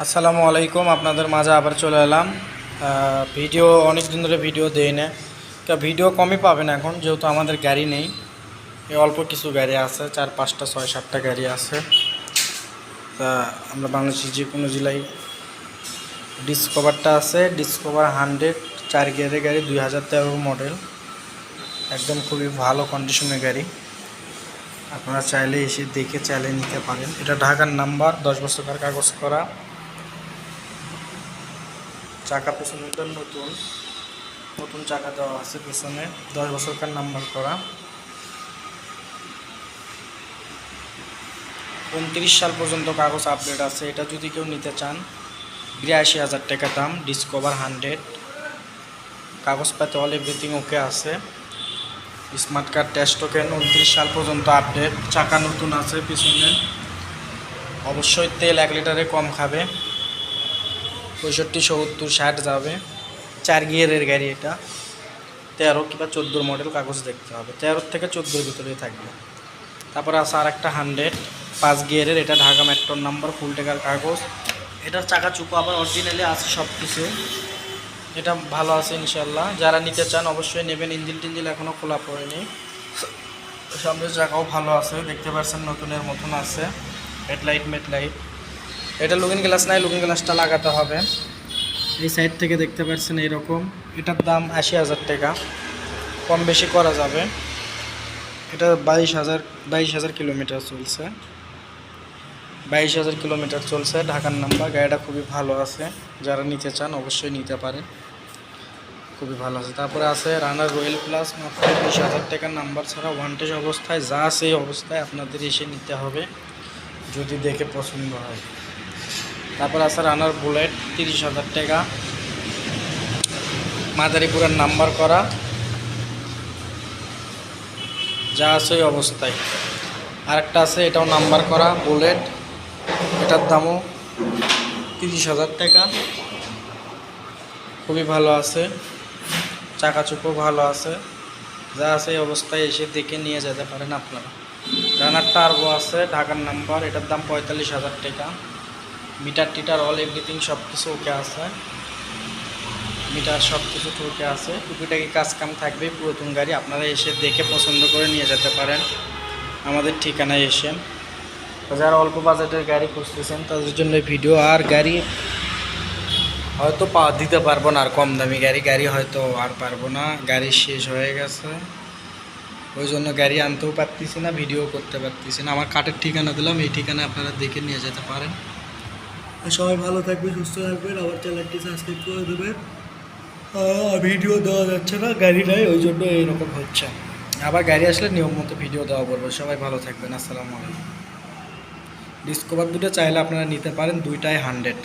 আসসালামু আলাইকুম, আপনাদের মাঝে আবার চলে এলাম। ভিডিও অনেক দিন ধরে ভিডিও দেই না। তা ভিডিও কমই পাবেন এখন, যেহেতু আমাদের গাড়ি নেই। এই অল্প কিছু গাড়ি আছে, চার পাঁচটা, ছয় সাতটা গাড়ি আছে। তা, আমরা বাংলাদেশের যে কোনো জেলায় ডিসকভারটা আছে। ডিসকভার হান্ড্রেড চার গিয়ারের গাড়ি, দুই হাজার তেরো মডেল একদম খুবই ভালো কন্ডিশনের গাড়ি। আপনারা চাইলে এসে দেখে চাইলে নিতে পারেন। এটা ঢাকার নাম্বার দশ বছরকার কাগজ করা। চাকা পেছনেটা নতুন। নতুন চাকা দেওয়া আছে পেছনে। দশ বছরকার নাম্বার করা। উনত্রিশ সাল পর্যন্ত কাগজ আপডেট আছে। এটা যদি কেউ নিতে চান, বিরাশি হাজার টাকা দাম ডিসকভার হান্ড্রেড। কাগজপাতি অল এভরিথিং ওকে আছে। স্মার্ট কার্ড টেস্ট টোকেন উনত্রিশ সাল পর্যন্ত আপডেট চাকা নতুন আছে পিছনে। অবশ্যই তেল এক লিটারে কম খাবে। পঁয়ষট্টি, সত্তর, ষাট যাবে। চার গিয়ারের গাড়ি এটা। তেরো কিংবা চোদ্দোর মডেল কাগজ দেখতে হবে। তেরোর থেকে চোদ্দোর ভিতরেই থাকবে। তারপরে আছে আর একটা হান্ড্রেড পাঁচ গিয়ারের, এটা ঢাকা মেট্রোর নাম্বার ফুল টেকার কাগজ। এটার চাকা চুপো আবার অরিজিনালি আছে সব কিছু এটা ভালো আছে ইনশাল্লাহ যারা নিতে চান অবশ্যই নেবেন। ইঞ্জিল টিঞ্জিল এখনও খোলা পড়েনি। সামনের জায়গাও ভালো আছে। দেখতে পাচ্ছেন নতুনের মতন আছে। হেডলাইট, মেডলাইট। এটা লুকিং গ্লাস নাই লুকিং গ্লাসটা লাগাতে হবে। এই সাইড থেকে দেখতে পাচ্ছেন এরকম এটার দাম আশি হাজার টাকা। কম বেশি করা যাবে। এটা বাইশ হাজার বাইশ হাজার কিলোমিটার চলছে। বাইশ হাজার কিলোমিটার চলছে ঢাকার নাম্বার। গাড়িটা খুবই ভালো আছে। যারা নিতে চান অবশ্যই নিতে পারেন। খুবই ভালো আছে। তারপরে আছে রানার রয়্যাল প্লাস মাত্র বিশ হাজার টাকার নাম্বার ছাড়া ওয়ান্টেজ অবস্থায়। যা সেই অবস্থায় আপনাদের এসে নিতে হবে। যদি দেখে পছন্দ হয়। তারপর আছে রানার বুলেট তিরিশ হাজার টাকা। মাদারীপুরের নাম্বার করা। যা আছে ওই অবস্থায়। আরেকটা আছে, এটাও নাম্বার করা বুলেট এটার দামও তিরিশ হাজার টাকা। খুবই ভালো আছে। চাকা চুপও ভালো আছে। যা আছে অবস্থায় এসে দেখে নিয়ে যেতে পারেন আপনারা। রানার টার্বো আছে, ঢাকার নাম্বার এটার দাম পঁয়তাল্লিশ হাজার টাকা। মিটার টিটার অল এভরিথিং সব কিছু ওকে আছে। মিটার সব কিছু ওকে আছে। টুকিটাকি কাজ কাম থাকবে, পুরাতন গাড়ি আপনারা এসে দেখে পছন্দ করে নিয়ে যেতে পারেন। আমাদের ঠিকানায় এসে। যারা অল্প বাজেটের গাড়ি খুঁজতেছেন, তাদের জন্য ভিডিও আর গাড়ি হয়তো পা দিতে পারব না, আর কম দামি গাড়ি। গাড়ি হয়তো আর পারব না। গাড়ি শেষ হয়ে গেছে। ওই জন্য গাড়ি আনতেও পারতেছি না ভিডিও করতে পারতেছি না। আমার কাঠের ঠিকানা দিলাম, এই ঠিকানা আপনারা দেখে নিয়ে যেতে পারেন। সবাই ভালো থাকবে সুস্থ থাকবেন। আমার চ্যানেলটি সাবস্ক্রাইব করে দেবেন। ভিডিও দেওয়া যাচ্ছে না, গাড়ি নাই, ওই জন্য এইরকম হচ্ছে। আবার গাড়ি আসলে নিয়ম মতো ভিডিও দেওয়া বলব। সবাই ভালো থাকবেন, আসসালামু আলাইকুম। ডিসকভার দুটো চাইলে আপনারা নিতে পারেন, দুইটাই হান্ড্রেড